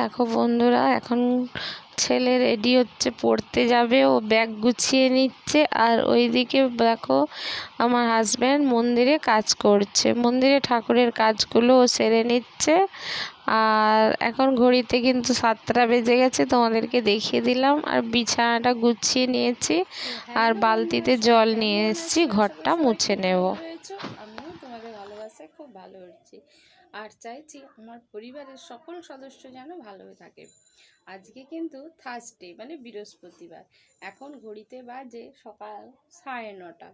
দেখো বন্ধুরা, এখন ছেলে রেডি হচ্ছে, পড়তে যাবে, ও ব্যাগ গুছিয়ে নিচ্ছে, আর ওইদিকে দেখো আমার হাজব্যান্ড মন্দিরে কাজ করছে। মন্দিরে ঠাকুরের কাজগুলো ও সেরে নিচ্ছে, আর এখন ঘড়িতে কিন্তু সাতটা বেজে গেছে, তোমাদেরকে দেখিয়ে দিলাম। আর বিছানাটা গুছিয়ে নিয়েছি, আর বালতিতে জল নিয়ে এসেছি, ঘরটা মুছে নেব। আমিও ভালোবাসায় খুব ভালো আর চাইছি আমার পরিবারের সকল সদস্য যেন ভালো হয়ে থাকে। আজকে কিন্তু থার্সডে মানে বৃহস্পতিবার। এখন ঘড়িতে বাজে সকাল সাড়ে নটা।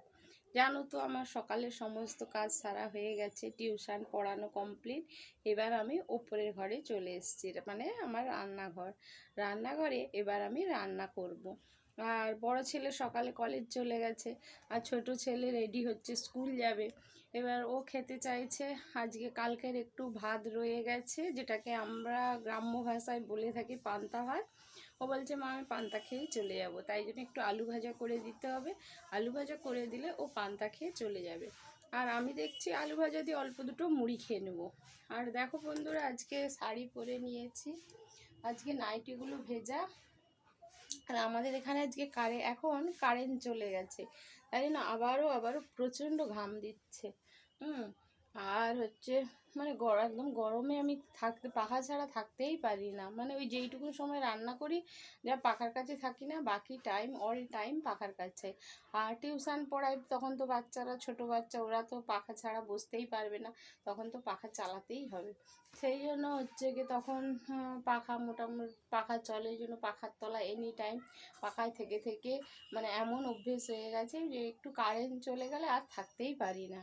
জানো তো আমার সকালের সমস্ত কাজ সারা হয়ে গেছে, টিউশন পড়ানো কমপ্লিট এবার আমি ওপরের ঘরে চলে এসেছি মানে আমার রান্নাঘর। রান্নাঘরে এবার আমি রান্না করব। আর বড় ছেলে সকালে কলেজ চলে গেছে, আর ছোট ছেলে রেডি হচ্ছে স্কুল যাবে। এবার ও খেতে চাইছে, আজকে কালকের একটু ভাত রয়ে গেছে, যেটাকে আমরা গ্রাম্য ভাষায় বলে থাকি পান্তা ভাত। ও বলছে, মা, আমি পান্তা খেয়েই চলে যাব। তাই জন্য একটু আলু ভাজা করে দিতে হবে। আলু ভাজা করে দিলে ও পান্তা খেয়ে চলে যাবে। আর আমি দেখছি আলু ভাজা দিয়ে অল্প দুটো মুড়ি খেয়ে নেব। আর দেখো বন্ধুরা, আজকে শাড়ি পরে নিয়েছি। আজকে নাইটিগুলো ভেজা। আর আমাদের এখানে আজকে কারে, এখন কারেন্ট চলে গেছে। তাই না আবারও আবারও প্রচণ্ড ঘাম দিচ্ছে। হুম, আর হচ্ছে মানে গরম একদম গরমে আমি থাকতে, পাখা ছাড়া থাকতেই পারি না। মানে ওই যেইটুকু সময় রান্না করি, যা পাখার কাছে থাকি না, বাকি টাইম অল টাইম পাখার কাছে। আর টিউশন পড়াই তখন তো বাচ্চারা, ছোট বাচ্চা, ওরা তো পাখা ছাড়া বসতেই পারবে না, তখন তো পাখা চালাতেই হবে। সেই জন্য হচ্ছে গিয়ে তখন পাখা মোটামুটি, পাখা চলে, এই জন্য পাখার তলা এনি টাইম পাখায় থেকে থেকে মানে এমন অভ্যেস হয়ে গেছে যে একটু কারেন্ট চলে গেলে আর থাকতেই পারি না।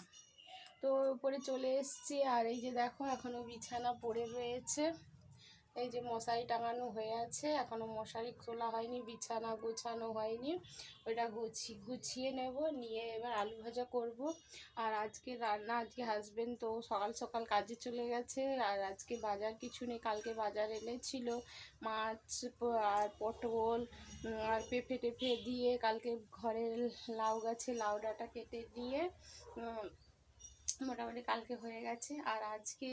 তো উপরে চলে এসছি আর এই যে দেখো এখনও বিছানা পড়ে রয়েছে। এই যে মশারি টাঙানো হয়ে আছে এখনও মশারি খোলা হয়নি, বিছানা গোছানো হয়নি। ওইটা গুছি, গুছিয়ে নেব, নিয়ে এবার আলু ভাজা করব। আর আজকে রান্না, আজকে হাজবেন্ড তো সকাল সকাল কাজে চলে গেছে। আর আজকে বাজার কিছু নেই, কালকে বাজার এনেছিল মাছ আর পটল আর পেঁপে টেপে দিয়ে কালকে ঘরের লাউ গাছে লাউ ডাঁটা কেটে দিয়ে মোটামুটি কালকে হয়ে গেছে। আর আজকে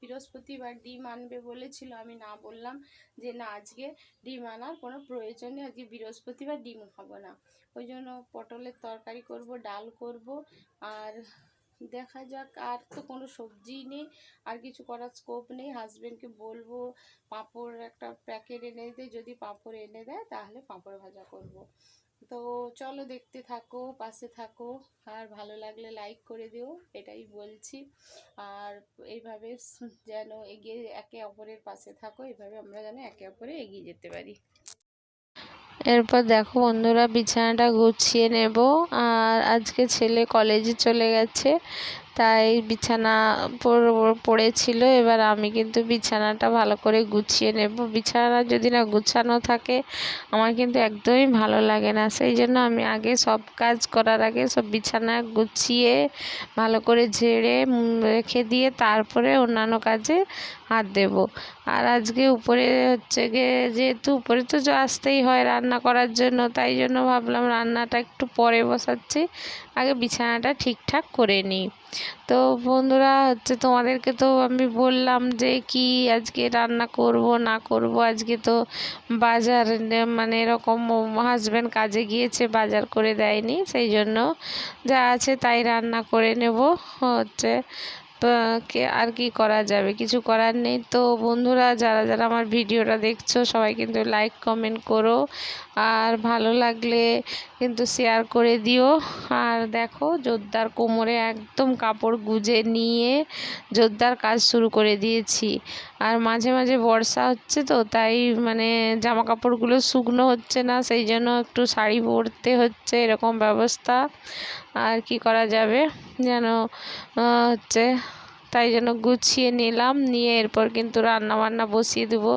বৃহস্পতিবার ডিম আনবে বলেছিল, আমি না বললাম যে না, আজকে ডিম আনার কোনো প্রয়োজন নেই, আজকে বৃহস্পতিবার ডিম খাব না। ওই জন্য পটলের তরকারি করব, ডাল করব, আর দেখা যাক, আর তো কোনো সবজিই নেই, আর কিছু করার স্কোপ নেই। হাজব্যান্ডকে বলব, পাঁপড় একটা প্যাকেট এনে দিতে যদি পাঁপড় এনে দেয়, তাহলে পাঁপড় ভাজা করব। তো চলো দেখতে থাকো, পাশে থাকো, আর ভালো লাগলে লাইক করে দিও, এটাই বলছি। আর এইভাবে যেন এগিয়ে একে অপরের পাশে থাকো, এইভাবে আমরা যেন একে অপরে এগিয়ে যেতে পারি। এরপর দেখো বন্ধুরা, বিছানাটা গুছিয়ে নেব। আর আজকে ছেলে কলেজে চলে গেছে। তাই বিছানা পড়েছিল। এবার আমি কিন্তু বিছানাটা ভালো করে গুছিয়ে নেব। বিছানা যদি না গুছানো থাকে, আমার কিন্তু একদমই ভালো লাগে না। সেই জন্য আমি আগে সব কাজ করার আগে সব বিছানা গুছিয়ে, ভালো করে ঝেড়ে রেখে দিয়ে তারপরে অন্যান্য কাজে হাত দেব। আর আজকে উপরে হচ্ছে গিয়ে যেহেতু উপরে তো আসতেই হয় রান্না করার জন্য, তাই জন্য ভাবলাম রান্নাটা একটু পরে বসাচ্ছি। আগে বিছানাটা ঠিকঠাক করে নিই। তো বন্ধুরা, হচ্ছে তোমাদেরকে তো আমি বললাম যে কি আজকে রান্না করব, না করব। আজকে তো বাজার মানে এরকম হাজব্যান্ড কাজে গিয়েছে, বাজার করে দেয়নি, সেই জন্য যা আছে তাই রান্না করে নেব, হচ্ছে। আর কি করা যাবে? কিছু করার নেই। তো বন্ধুরা, যারা যারা আমার ভিডিওটা দেখছ, সবাই কিন্তু লাইক কমেন্ট করো। আর ভালো লাগলে কিন্তু শেয়ার করে দিও। আর দেখো জোরদার কোমরে একদম কাপড় গুজে নিয়ে জোরদার কাজ শুরু করে দিয়েছি। আর মাঝে মাঝে বর্ষা হচ্ছে তো, তাই মানে জামা কাপড়গুলো শুকনো হচ্ছে না, সেই জন্য একটু শাড়ি পরতে হচ্ছে এরকম ব্যবস্থা। আর কি করা যাবে? যেন হচ্ছে তাই জন্য গুছিয়ে নিলাম, নিয়ে এরপর কিন্তু রান্না বান্না বসিয়ে দেবো।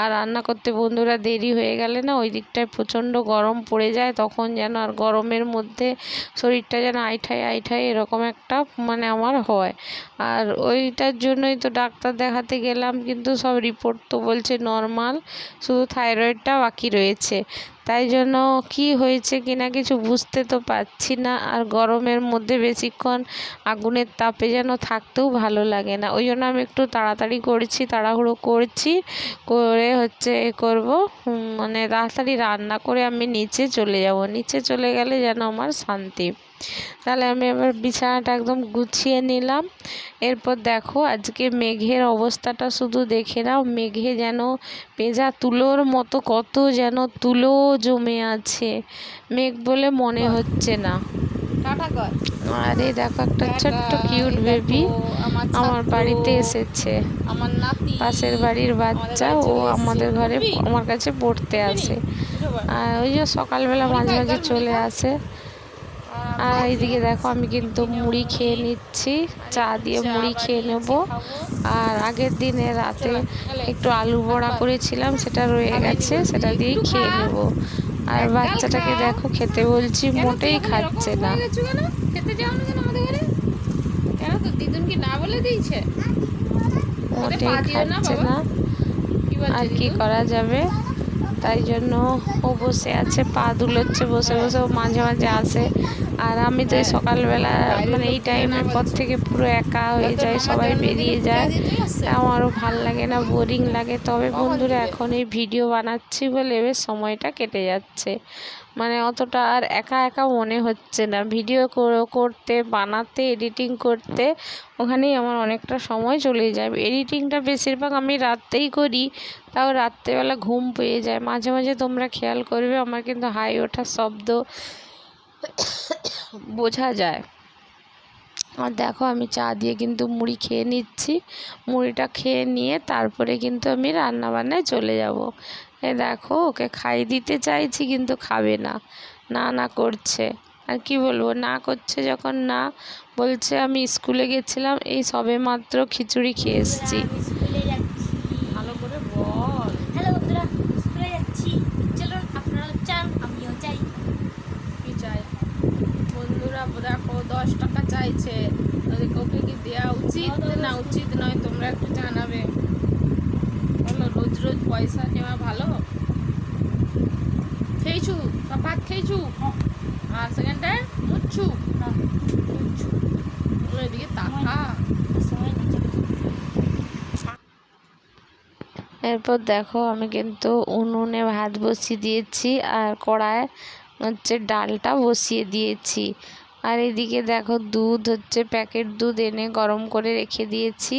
আর রান্না করতে বন্ধুরা দেরি হয়ে গেলে না ওই দিকটায় প্রচণ্ড গরম পড়ে যায়, তখন যেন আর গরমের মধ্যে শরীরটা যেন আইঠাই আইঠাই এরকম একটা মানে আমার হয়। আর ওইটার জন্যই তো ডাক্তার দেখাতে গেলাম, কিন্তু সব রিপোর্ট তো বলছে নর্মাল, শুধু থাইরয়েডটা বাকি রয়েছে। তাই জন্য কি হয়েছে কিনা কিছু বুঝতে তো পারছি না। আর গরমের মধ্যে বেশিক্ষণ আগুনের তাপে যেন থাকতেও ভালো লাগে না। ওই জন্য আমি একটু তাড়াতাড়ি করছি, তাড়াহুড়ো করছি, করে হচ্ছে এ করব। মানে তাড়াতাড়ি রান্না করে আমি নিচে চলে যাব। নিচে চলে গেলে যেন আমার শান্তি তাহলে আমি এবার বিছানাটা একদম গুছিয়ে নিলাম। এরপর দেখো আজকে মেঘের অবস্থাটা শুধু দেখে নাও মেঘে যেন পেঁজা তুলোর মতো কত যেন তুলো জমে আছে। মেঘ বলে মনে হচ্ছে না। আরে দেখো একটা ছোট্ট কিউট বেবি আমার বাড়িতে এসেছে। আমার পাশের বাড়ির বাচ্চা ও আমাদের ঘরে আমার কাছে পড়তে আসে। আর ওই যে সকালবেলা মাঝে মাঝে চলে আসে। আর এইদিকে দেখো আমি কিন্তু মুড়ি খেয়ে নিচ্ছি। চা দিয়ে মুড়ি খেয়ে নেব। আর আগের দিনে রাতে একটু আলু বড়া করেছিলাম সেটা রয়ে গেছে সেটা দিয়েই খেয়ে নেব। আর বাচ্চাটাকে দেখো খেতে বলছি মোটেই খাচ্ছে না। খেতে যাও না কেন আমাদের ঘরে? কেন তো? দিদুন না বলে দিয়েছে? মোটেই খাচ্ছে না। আর কি করা যাবে? তাই জন্য ও বসে আছে, পা দুলোচ্ছে, বসে বসে ও মাঝে মাঝে আসে। আর আমি তো এই। সকালবেলা মানে এই টাইমের পর থেকে পুরো একা হয়ে যায় সবাই বেরিয়ে যায়। আমারও ভালো লাগে না, বোরিং লাগে। তবে বন্ধুরা, এখন এই ভিডিও বানাচ্ছি বলে বেশ সময়টা কেটে যাচ্ছে। মানে অতটা আর একা একা মনে হচ্ছে না। ভিডিও করতে, বানাতে এডিটিং করতে ওখানেই আমার অনেকটা সময় চলে যায়। এডিটিংটা বেশিরভাগ আমি রাতেই করি, তাও রাত্রেবেলা ঘুম পেয়ে যায়। মাঝে মাঝে তোমরা খেয়াল করবে আমার কিন্তু হাই ওঠার শব্দ বোঝা যায়। আর দেখো আমি চা দিয়ে কিন্তু মুড়ি খেয়ে নিচ্ছি। মুড়িটা খেয়ে নিয়ে তারপরে কিন্তু আমি রান্না বান্নায় চলে যাব। এ দেখো ওকে খাই দিতে চাইছি কিন্তু খাবে না। না না করছে। আর কি বলব না করছে যখন না বলছে আমি স্কুলে গেছিলাম এই সবে মাত্র খিচুড়ি খেয়ে এসেছি। আমি স্কুলে যাচ্ছি ভালো করে বল হ্যালো বন্ধুরা স্কুলে যাচ্ছি চলুন আপনারাও চান আমিও চাই কি চাই বন্ধুরা দেখো দশ টাকা চাইছে ওদেরকে ওকে কি দেওয়া উচিত না উচিত নয় তোমরা একটু জানাবে বলো রোজ রোজ পয়সা নেওয়া ভালো? খেয়েছু? সব ভাত খেয়েছু? আর সেকেন্ডে মুচ্ছু? মুচ্ছু। এদিকে তাকা। এরপর দেখো, আমি কিন্তু উনুনে ভাত বসিয়ে দিয়েছি আর কড়ায় হচ্ছে ডালটা বসিয়ে দিয়েছি। আর এদিকে দেখো দুধ হচ্ছে, প্যাকেট দুধ এনে গরম করে রেখে দিয়েছি।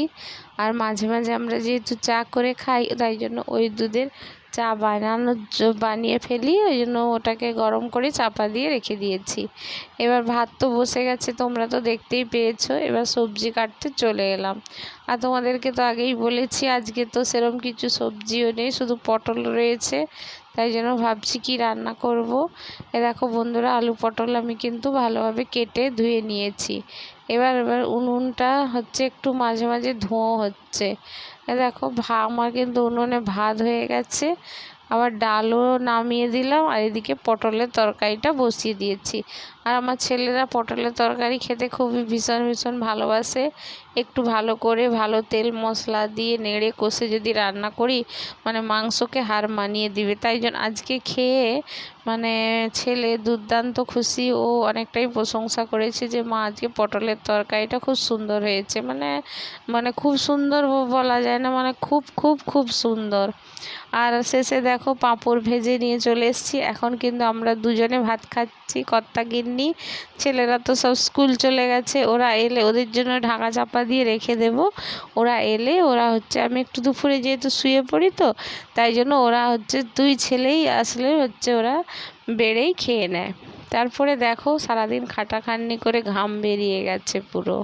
আর মাঝে মাঝে আমরা যেহেতু চা করে খাই, তাই জন্য ওই দুধের চা বানানোর বানিয়ে ফেলি, ওই জন্য ওটাকে গরম করে চাপা দিয়ে রেখে দিয়েছি। এবার ভাত তো বসে গেছে, তোমরা তো দেখতেই পেয়েছ, এবার সবজি কাটতে চলে এলাম। আর তোমাদেরকে তো আগেই বলেছি, আজকে তো সেরম কিছু সবজিও নেই, শুধু পটল রয়েছে তাই জন্য ভাবছি কি রান্না করব। এ দেখো বন্ধুরা, আলু পটল আমি কিন্তু ভালোভাবে কেটে ধুয়ে নিয়েছি। এবার এবার উনুনটা হচ্ছে একটু মাঝে মাঝে ধোঁয়া হচ্ছে। এ দেখো ভা, আমার কিন্তু উনুনে ভাত হয়ে গেছে। আবার ডালও নামিয়ে দিলাম আর এদিকে পটলের তরকারিটা বসিয়ে দিয়েছি। আর আমার ছেলেরা পটলের তরকারি খেতে খুবই ভীষণ ভীষণ ভালোবাসে। একটু ভালো করে ভালো তেল মশলা দিয়ে নেড়ে কষে যদি রান্না করি মানে মাংসকে হার মানিয়ে দিবে। তাই জন্য আজকে খেয়ে মানে ছেলে দুর্দান্ত খুশি। ও অনেকটাই প্রশংসা করেছে যে, মা, আজকে পটলের তরকারিটা খুব সুন্দর হয়েছে। মানে মানে খুব সুন্দর বলা যায় না মানে খুব খুব খুব সুন্দর। আর শেষে দেখো পাঁপড় ভেজে নিয়ে চলে এসেছি। এখন কিন্তু আমরা দুজনে ভাত খাচ্ছি, কর্তা গিন্নি ছেলেরা তো সব স্কুল চলে গেছে। ওরা এলে ওদের জন্য ঢাকা চাপা দিয়ে রেখে দেব। ওরা এলে ওরা হচ্ছে আমি একটু দুপুরে যেহেতু শুয়ে পড়ি তো, তাই জন্য ওরা হচ্ছে দুই ছেলেই আসলে হচ্ছে ওরা বেড়েই খেয়ে নেয়। তারপরে দেখো সারাদিন খাটাখাটনি করে ঘাম বেরিয়ে গেছে পুরো।